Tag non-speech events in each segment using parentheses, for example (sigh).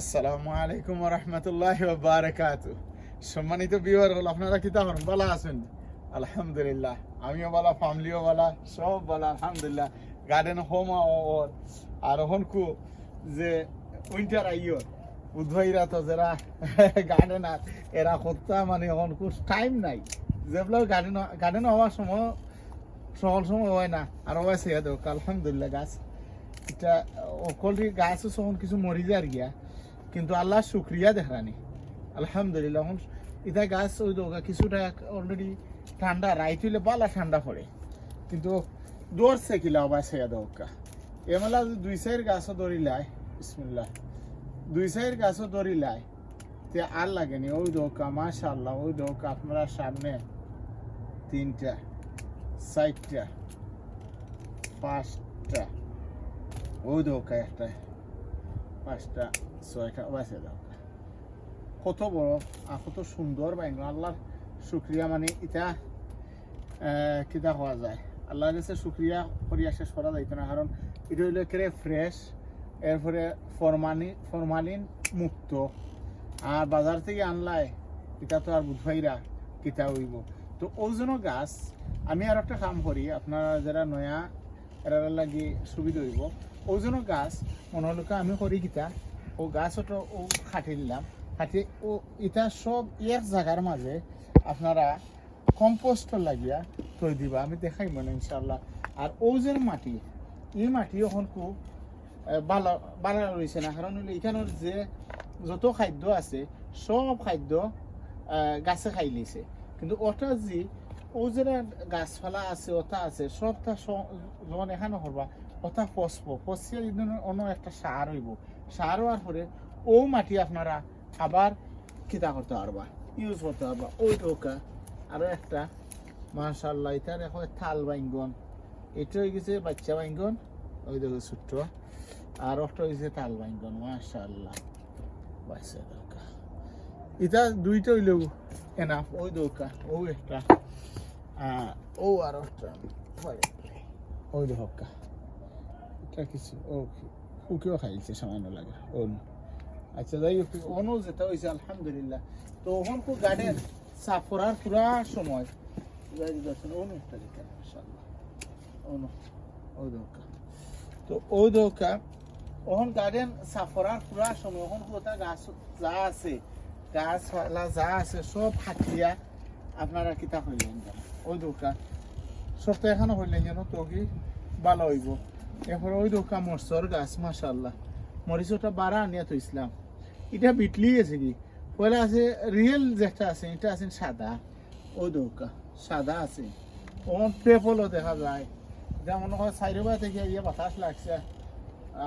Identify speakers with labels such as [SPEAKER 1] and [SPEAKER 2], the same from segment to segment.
[SPEAKER 1] আসসালামু আলাইকুম রহমতুল্লাহ বারাকাত সম্মানিত বিওয়ার হল, আপনারা কি তখন ভালো আছেন? আলহামদুলিল্লাহ, আমিও ভালো ফ্যামিলিও ভালো, সব ভালো, আলহামদুলিল্লাহ। গার্ডেন হোম ওর। আর এখন কু, যে উইন্টার আইও উদ্ভাইরা তো যারা গার্ডেন আর এরা করতা মানে এখন কু টাইম নাই। যেগুলো গার্ডেন গার্ডেন হওয়ার সময় সকল সময় হয় না, আর হয় সে আলহামদুলিল্লাহ গাছ। এটা অকলটি গাছও তখন কিছু মরি যার গিয়া কিন্তু আল্লাহ শুক্রিয়া দেখানি আলহামদুলিল্লাহ এটা গাছ ওই দোকা কিছুটা অলরেডি ঠান্ডা, রাইত হইলে বালা ঠান্ডা পড়ে। কিন্তু দৌড়ছে কিলা অবাই সে দোকা এমেলা দুই সাইড গাছও দৌড়িলায় বিসমিল্লাহ। দুই সাইড গাছও দৌড়িলায় তে আর লাগেনি ওই দোকা মাশা আল্লাহ ওই দোকা আপনারা সামনে তিনটা, চারটা, পাঁচটা, ওই দোকা একটা। পাঁচটা ছয়টা বাঁচে দাও কত বড়? আর কত সুন্দর বাইন আল্লাহর শুক্রিয়া মানে আহ, কিতা হওয়া যায়। আল্লাহর কাছে শুক্রিয়া করিয়া শেষ করা যাইতো না। কারণ এটা হইল একেবারে ফ্রেশ এরপরে ফরমানি ফরমালিন মুক্ত। আর বাজার থেকে আনলায় এটা তো আর বুধবাইরা কিতা হইব। তো ওজন গাছ আমি আর একটা কাম করি। আপনারা যারা নয়া এরা লাগি সুবিধা হইব। ওজন গাছ মনে হলো আমি করি কিতা ও গাছ ওটা ও খাটি দিলাম। খাটি ও এটা সব এক জায়গার মাঝে আপনারা কম্পোস্ট লাগিয়া তৈ দিবা। আমি দেখাই মানে ইনশাল্লাহ আর ওজের মাটি, এই মাটি এখন খুব ভালো ভালো রয়েছে না। কারণ হলো এখানের যে যত খাদ্য আছে, সব খাদ্য গাছে খাই লিছে। কিন্তু ওটা যে ও যেটা গাছপালা আছে ওটা আছে, সবটা যখন এখানে করবা ওটা পচব পচিয়ে যদি অন্য একটা সার হইব। সার হওয়ার পরে ও মাটি আপনারা আবার কিতা করতে পারবা ইউজ করতে পারবা। ওই টোকা আরও একটা মাশাল্লাহ এটার এখন থাল বাইঙ্গন। এটা হয়ে গেছে বাচ্চা বাইঙ্গন, ওই দেখো ছোট্ট। আর একটা হয়েছে তাল বাইঙ্গন মাশাল্লাহ বাচ্চা দোকা এটা দুইটা হইলেও এনাফ ওই দোকা ও একটা ও আর একটা ওই দোকা এটা কিছু ও ফুকেও খাইছে সামান্য লাগে ও আচ্ছা যাই হোক অনু যেটা হয়েছে আলহামদুলিল্লাহ তো ওখান তো গার্ডেন সাফ করার পুরা সময় যাই যাচ্ছেন অনু দোকা তো ওই দোকা ওখান গার্ডেন সাফ করার পুরা সময় ওখান কোথা গাছ যা আছে গাছপালা যা আছে সব হাতিয়া আপনারা কিতা হইলেন যেন ওই দোকা সব তো এখানে হইলেন যেন তো কি ভালো হইব এরপরে ওই দোকা মরসর গাছ মাশাল্লাহ মরিচটা বাড়া আনিয়া তো ইসলাম। এটা বিটলি আছে কি? পয়লা আছে, রিয়েল যেটা আছে, এটা আছে সাদা। ওই দোকা, সাদা আছে। ওখান পেপলও দেখা যায়। যেমন হয় সাইডবা থেকে ইয়ে বাতাস লাগছে,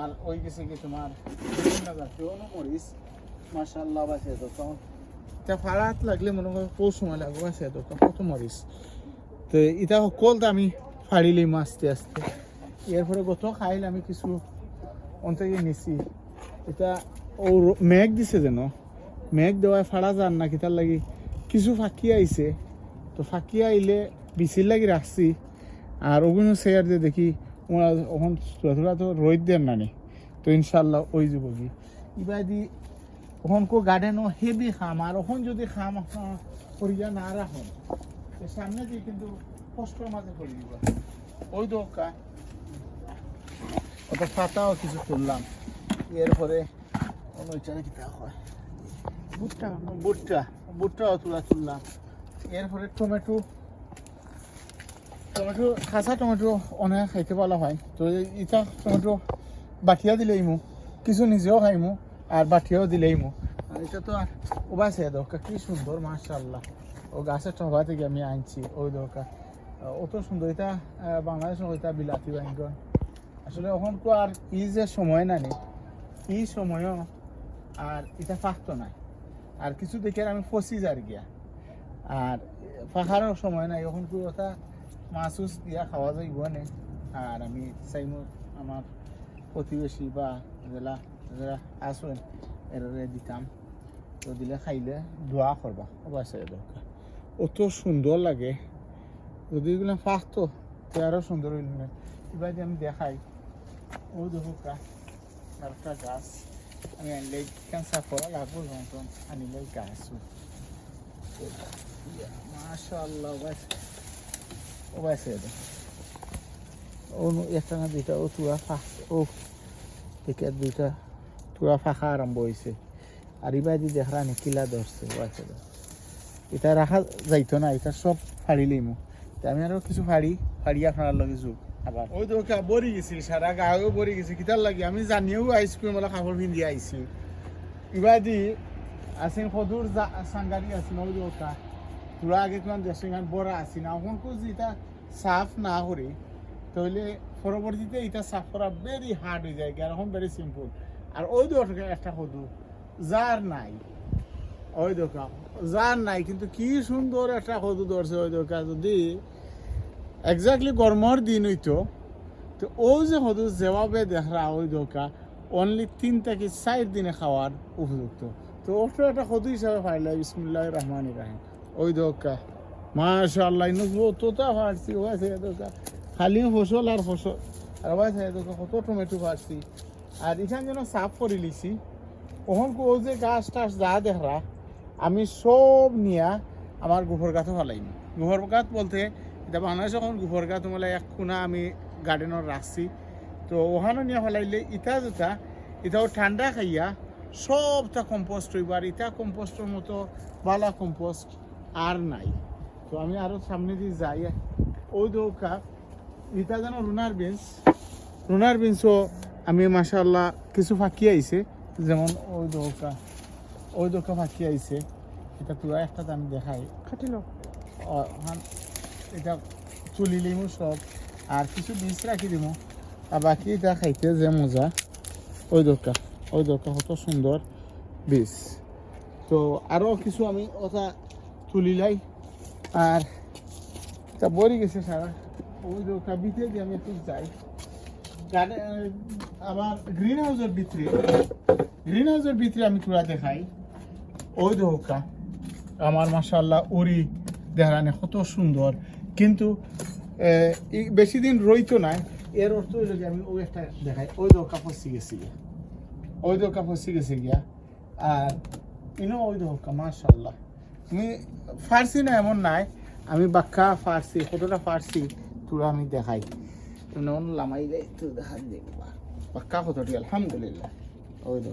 [SPEAKER 1] আর ওই গেছে কি তোমার বিভিন্ন জাতীয় মরিচ মাশাল্লাহ বাসে তো। তখন তা ফাড়াত লাগলে মনে হয় কৌ সময় লাগবে বাসে তো, কত মরিচ। তো এটা সকল আমি ফাড়িলি আস্তে আস্তে। এরপরে গত খাইলে আমি কিছু অন্তকে নিছি। এটা ও মেঘ দিছে যেন। মেঘ দেওয়ায় ফাড়া যান না কিতার লাগি কিছু ফাঁকি আইছে। তো ফাঁকি আইলে বিচির লাগি রাখছি। আর ওগুলো শেয়ার দিয়ে দেখি ওরা ওখান তোরা তো রোদ দেন নানি। তো ইনশাল্লাহ ওই দি ওখান কো গার্ডেনও হেভি খাম আর ওখান যদি খাম করিয়া না রাখুন সামনে দিয়ে কিন্তু কষ্টর মাঝে করে দিব। ওই দোকা ওটা পাতাও কিছু তুললাম। এরপরে ওইটারে কি হয়। বুটটা বুটটাও তুলা তুললাম। এরপরে টমেটো। টমেটো কাঁচা টমেটো অনেক খাইতে ভালো হয়। তো এটা টমেটো বাটিয়া দিলেই মু কিছু নিজেও খাইমু আর বাটিয়াও দিলেই মু আর এটা তো আর উবাইছে দরকার কি সুন্দর মাশাল্লাহ ও গাছের টবা থেকে আমি আনছি ওই দরকার অত সুন্দর। এটা বাংলাদেশ এটা বিলাতি বাইঙ্গন। আসলে এখন তো আর ই যে সময় না নেই এই সময়ও আর এটা ফাঁকতো নাই। আর কিছু দেখে আমি ফসি যার গিয়া। আর ফাঁকারও সময় নাই, এখন কি ওটা মাছ উছ দিয়া খাওয়া যাইব নে। আর আমি চাইম আমার প্রতিবেশী বা যারা যারা আসেন এরারে দিতাম। তো দিলে খাইলে দোয়া করবা অবশ্যই দরকার। অত সুন্দর লাগে। যদি এগুলো ফাঁকতো তো আরও সুন্দর হইল না। এবার যে আমি দেখাই। ও দেখো কা আর একটা গাছ আমি আনলে কেন সাফ করা লাগবো যখন আনিলে গাছ মাশাআল্লাহ বাস ও বাস ও একটা না দুইটা ও তুয়া ফা ও থেকে দুইটা তুয়া ফাঁকা আরম্ভ হয়েছে আর ইবাদি দেখরা নি কিলা ধরছে ও আছে এটা রাখা যাইতো না এটা সব ফাড়িলিম আমি আরও কিছু ফাড়ি ফাড়ি আপনার লগে যোগ আবার। ওই তো বরি গেছি সারা গাঁও বরি গেছি কিতার লাগি? আমি জানিও আইসক্রিম ওলা কাপড় পিন্ধি আইছি। ইবাদি আছেন সদূর সাংগারি আছেন ওই ওটা। তোরা আগে তোমার দেশের গান বড় আছি না এখন কোচ এটা সাফ না করে তাহলে পরবর্তীতে এটা সাফ করা ভেরি হার্ড হয়ে যায় আর এখন ভেরি সিম্পল আর ওই দোকানে একটা সদু যার নাই। ওই দোকান যার নাই, কিন্তু কি সুন্দর একটা সদু ধরছে ওই দোকান যদি এক্স্যাক্টলি গরমর দিন হইতো। তো ও যে সদু যেভাবে দেখা ওই দোকান অনলি তিন থেকে চার দিনে খাওয়ার উপযুক্ত। তো ওটা একটা সদু হিসাবে ফাইলাই বিসমুল্লাহ রহমান রাহিম ওই দোকা। মাশাআল্লাহ, ইনো তোতা ফাড়ছি ও আছে দোকা। খালি ফসল আর ফসল আর ওই আছে দোকা, কত টমেটো ফাড়ছি আর এখান যেন সাফ করে লিছি। ওখান ও যে গাছ টাছ যা দেখরা আমি সব নিয়া আমার গোবর গাছও ফেলাইম। গোবর গাছ বলতে এটা বাংলাদেশ এখন গোবর গাছ মানে এক কোনা আমি গার্ডেনত রাখছি তো ওখানে নিয়ে ফেলাইলে ইটা যেটা এটাও ঠান্ডা খাইয়া সবটা কম্পোস্ট হইব আর ইটা কম্পোস্টের মতো বালা কম্পোস্ট আর নাই। তো আমি আরও সামনে দিয়ে যাই ওই দৌকা এটা যেন রুনার বিনস রুনার বিনসও আমি মাসাল্লাহ কিছু ফাঁকি আইছে যেমন ওই দৌকা ওই দৌকা ফাঁকি আইছে এটা তুরা একটা আমি দেখাই।
[SPEAKER 2] খাটিল
[SPEAKER 1] এটা তুলি লিমু সব, আর কিছু বীজ রাখি দিমু। আর বাকি এটা খাইতে যে মজা, ওই দরকার ওই দরকার কত সুন্দর বীজ। তো আরও কিছু আমি ওটা তুলিলাই আর তা বরি গেছে সারা, ওই দরকার ভিতরে দিয়ে আমি একটু যাই। আমার গ্রিন হাউসের ভিতরে গ্রিন হাউসের ভিতরে আমি তুলা দেখাই। ওই দরকার আমার মাসাল্লাহ উড়ি দেহারানে কত সুন্দর। কিন্তু বেশি দিন রইতো না। এর অর্থ হইল যে আমি ওই একটা দেখাই ওই দো কাপড় শিখেছি গিয়া ওই দো কাপড় শিখেছি গিয়া আর ইনো ওই দো মাসাল্লাহ আমি ফার্সি না এমন নাই। আমি বাক্কা ফার্সি কতটা ফার্সি তোরা আমি দেখাই। তুমি অন্য লামাইলে তো দেখা দেখবা বাক্কা কতটি আলহামদুলিল্লাহ ওই দো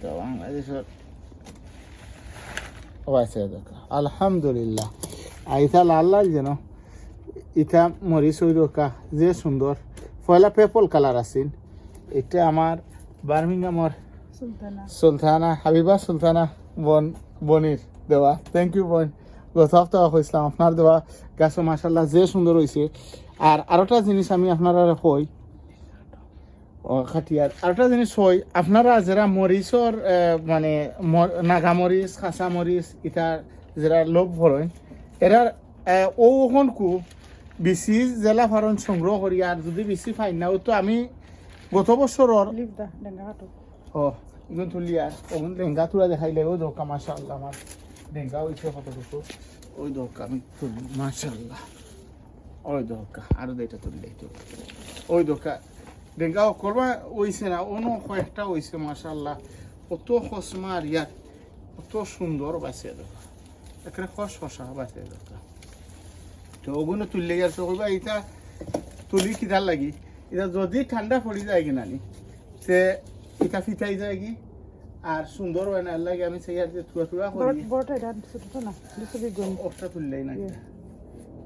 [SPEAKER 1] তো বাংলাদেশের আলহামদুলিল্লাহ। আর ইটা লাল লাল যেন। ইটা মরিচ ওই রকা যে সুন্দর। পয়লা পেপল কালার আছিল। এটা আমার বার্মিংহামর
[SPEAKER 2] সুলতানা।
[SPEAKER 1] হাবিবা সুলতানা বন বনির দেওয়া থ্যাংক ইউ বোন গত সপ্তাহ হয়েছিলাম আপনার দেওয়া গাছও মাসাল্লাহ যে সুন্দর হয়েছে আর আরেকটা জিনিস আমি আপনারা ও খাটিয়ার আরেকটা জিনিস হই আপনারা যারা মরিচর মানে নাগা মরিচ খাসা মরিচ ইটা যারা লোভ ভরেন এরার ও কু বেশি জেলা ফারণ সংগ্রহ করি আর যদি বেশি ফাইন না তো আমি গত বছরর
[SPEAKER 2] ডেঙ্গা
[SPEAKER 1] ও ইগুন তুলি আর ওগুন লেঙ্গা তুলা দেখাইলে ওই দোকা মাশাআল্লাহ আমার লেঙ্গা হইছে কতটুকু ওই দোকা আমি তুলি মাশাআল্লাহ। ওই দোকা আরও দুইটা তুললে তো ওই দোকা লেঙ্গা করবা হইছে না অন্য কয়েকটা হইছে মাশাআল্লাহ। কত খসমা আর ইয়ার কত সুন্দর বাসে দোকা একটা খস খসা দোকা তো ওগুলো তুললে কইবা এটা তুলি কিদার লাগি? এটা যদি ঠান্ডা পড়ি যায় কিনা নি সে এটা ফিটাই যায় কি? আর সুন্দর হয় না লাগে আমি সেই আর যে তুয়া তুয়া করি।
[SPEAKER 2] বড়টা এটা ছোট না দুশো বিগুণ
[SPEAKER 1] ওটা তুললেই না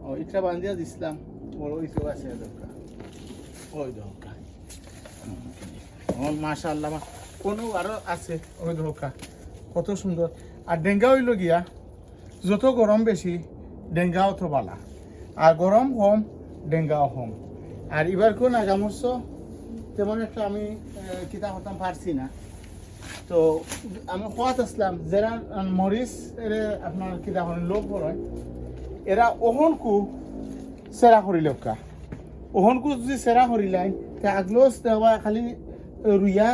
[SPEAKER 1] ও এটা বান্ধিয়া দিছিলাম বড় হইছে আছে দরকার ওই দরকার ও মাশাআল্লাহ মা কোনো আরও আছে? ওই দরকার কত সুন্দর। আর ডেঙ্গা হইল গিয়া যত গরম বেশি, ডেঙ্গাও তো বালা। আর গরম কম, ডেঙ্গাও কম। আর এবার কোন আগামর্ষ তেমন একটা আমি কিতাব হতাম পারছি না। তো আমি খোয়াত আসলাম, যারা মরিচ, এরে আপনার কিতাব লোক বড় এরা ওহনকু সেরা করিল ওহনকু যদি সেরা করিলাই তে দেওয়া খালি রুইয়া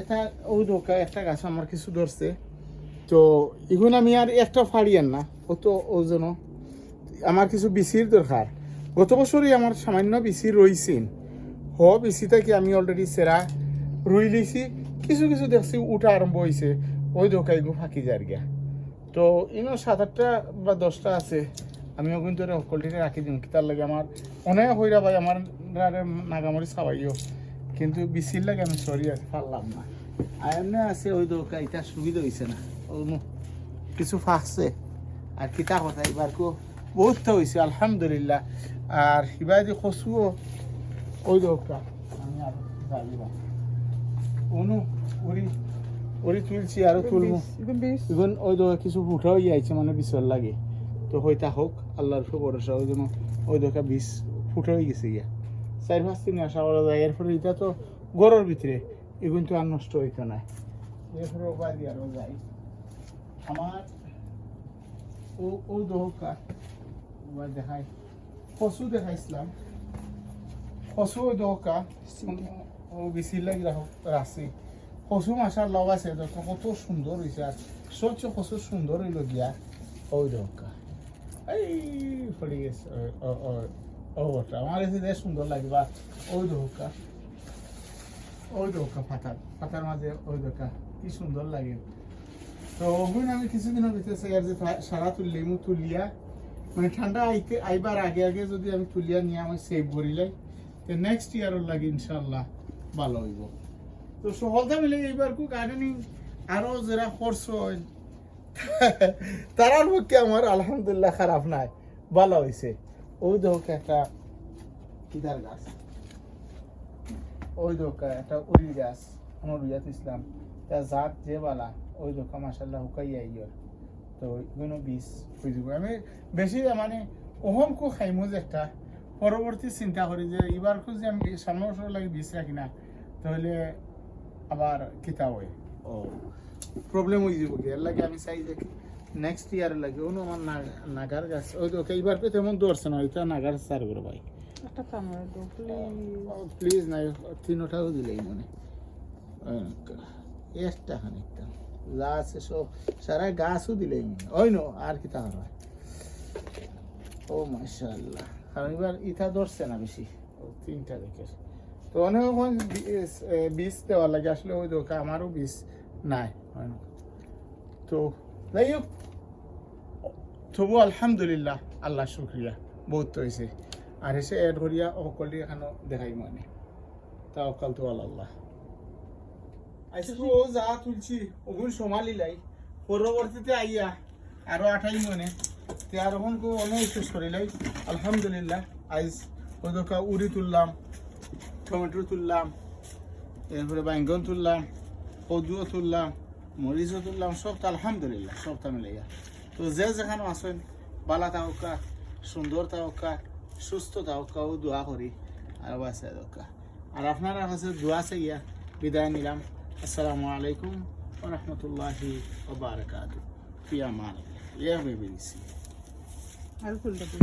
[SPEAKER 1] এটা ও দোকা একটা গাছ আমার কিছু ধরছে। তো এখন আমি আর একটা ফাড়ি না। ও তো ওজন আমার কিছু বিচির দরকার। গত বছরই আমার সামান্য বিচি রইছিল। হ বিচি থেকে আমি অলরেডি সেরা রুই লিছি। কিছু কিছু দেখছি উঠা আরম্ভ হয়েছে ওই দোকাই গো ফাঁকি যার গিয়া। তো ইনো সাত আটটা বা দশটা আছে। আমিও কিন্তু এটা সকলটিকে রাখি দিন তার লাগে আমার অনেক হইরা ভাই আমার নাগামরি খাওয়াইও কিন্তু বিচির লাগে আমি সরি আর পারলাম না। আর এমনি আছে ওই দোকা এটা সুবিধা হয়েছে না। কিছু ফাঁকছে আর কিতা কথা এবার কো বহুতটা হয়েছে আলহামদুলিল্লাহ। আর যে কচুও ওই দোকা আমি আর অনু ওরি ওরি তুলছি আরও তুলবো এখন ওই তো কিছু ফুটাও আইছে মানে বিছর লাগে। তো হইতা হোক আল্লাহর উপর ভরসা ওই জন্য ওই দোকা বিষ ফুটো হয়ে গেছে ইয়া চার পাঁচ দিন আশা করা যায় এরপরে এটা তো গরুর ভিতরে এগুন তো আর নষ্ট হইতো না এরপরে বাড়ি আরও যাই আমার ও ও দেখাই কচু দেখাইছিলাম কচু দোকা ও বেশি লাগি রাখো কচু মাছার লগাইছে দেখো কত সুন্দর হয়েছে আর কচু সুন্দর হইল গিয়া দোকা এই পড়ে গেছে। ও- ওটা আমার এসে সুন্দর লাগবা। দোকা ওই দোকা পাতার পাতার মাঝে ওই দোকা কি সুন্দর লাগে। তো আমি কিছুদিনের ভিতরে আর সারা তুললি তুলিয়া মানে ঠান্ডা আইতে আইবার আগে আগে যদি আমি তুলিয়া নিয়ে আমি সেভ করিলাই তো নেক্সট ইয়ারও লাগে ইনশাল্লাহ ভালো হইব। তো সকলটা মিলে এইবার কু গার্ডেনিং আরও যারা খরচ হয়, (laughs) তারার পক্ষে আমার আলহামদুলিল্লাহ খারাপ নাই, ভালো হয়েছে ওই দেখো একটা কিদার গাছ, ওই দোকা একটা উড়ি গাছ, আমার রুইয়াত ইসলাম। তা জাত যে বালা ওই দোকা মাসাল্লাহ হুকাই আইয়র তো ওইগুলো বীজ হয়ে যাব আমি বেশি মানে ওহম কো খাইমো যে একটা। পরবর্তী চিন্তা করি যে এবার কো যে আমি সামনে বছর লাগে বীজ রাখি না তাহলে আবার কিতা হয়? ও প্রবলেম হয়ে যাব এর লাগে আমি চাই যে নেক্সট ইয়ার লাগে ওনো আমার নাগ- নাগার গাছ। ওই তো এইবার তো তেমন দৌড়ছে না ওইটা নাগার সার করে ভাই।
[SPEAKER 2] প্লিজ
[SPEAKER 1] নাই তিনোটাও দিলেই মনে গাছও মনে ওই নো, আর কি তা ও মাশাআল্লাহ। কারণ এবার ইটা ধরছে না বেশি। তো অনেক বীজ- দেওয়া লাগে। আসলে ওই দোকা আমারও বীজ নাই। তো যাই হোক তবু আলহামদুলিল্লাহ, আল্লাহ শুক্রিয়া। বহুত হয়েছে আর এসে এড করিয়া অকলি এখানে দেখাই মানে তা অকাল তো আল্লাহ আইসে তো ও যা তুলছি ওগুন সমালি লাই। পরবর্তীতে আইয়া আরও আঠাই মনে, তে আর ওখান কো অনেক শেষ করিলাই আলহামদুলিল্লাহ, আইস ওই দোকা উড়ি তুললাম, টমেটো তুললাম, এরপরে বাইঙ্গন তুললাম, কদুও তুললাম, মরিচও তুললাম, সব তো আলহামদুলিল্লাহ সবটা মিলাইয়া। তো যে যেখানে আসেন বালা তাহকা সুন্দর তাহকা সুস্থ তাহকা ও দোয়া করি, আর বাসে দোকা আর আপনারা কাছে দোয়া চাইয়া বিদায় নিলাম। আসসালামু আলাইকুম ও রহমতুল্লাহি ও বারকাত ফিয়া মান ইয়া বেবিসি
[SPEAKER 2] আর ফুলটা দিই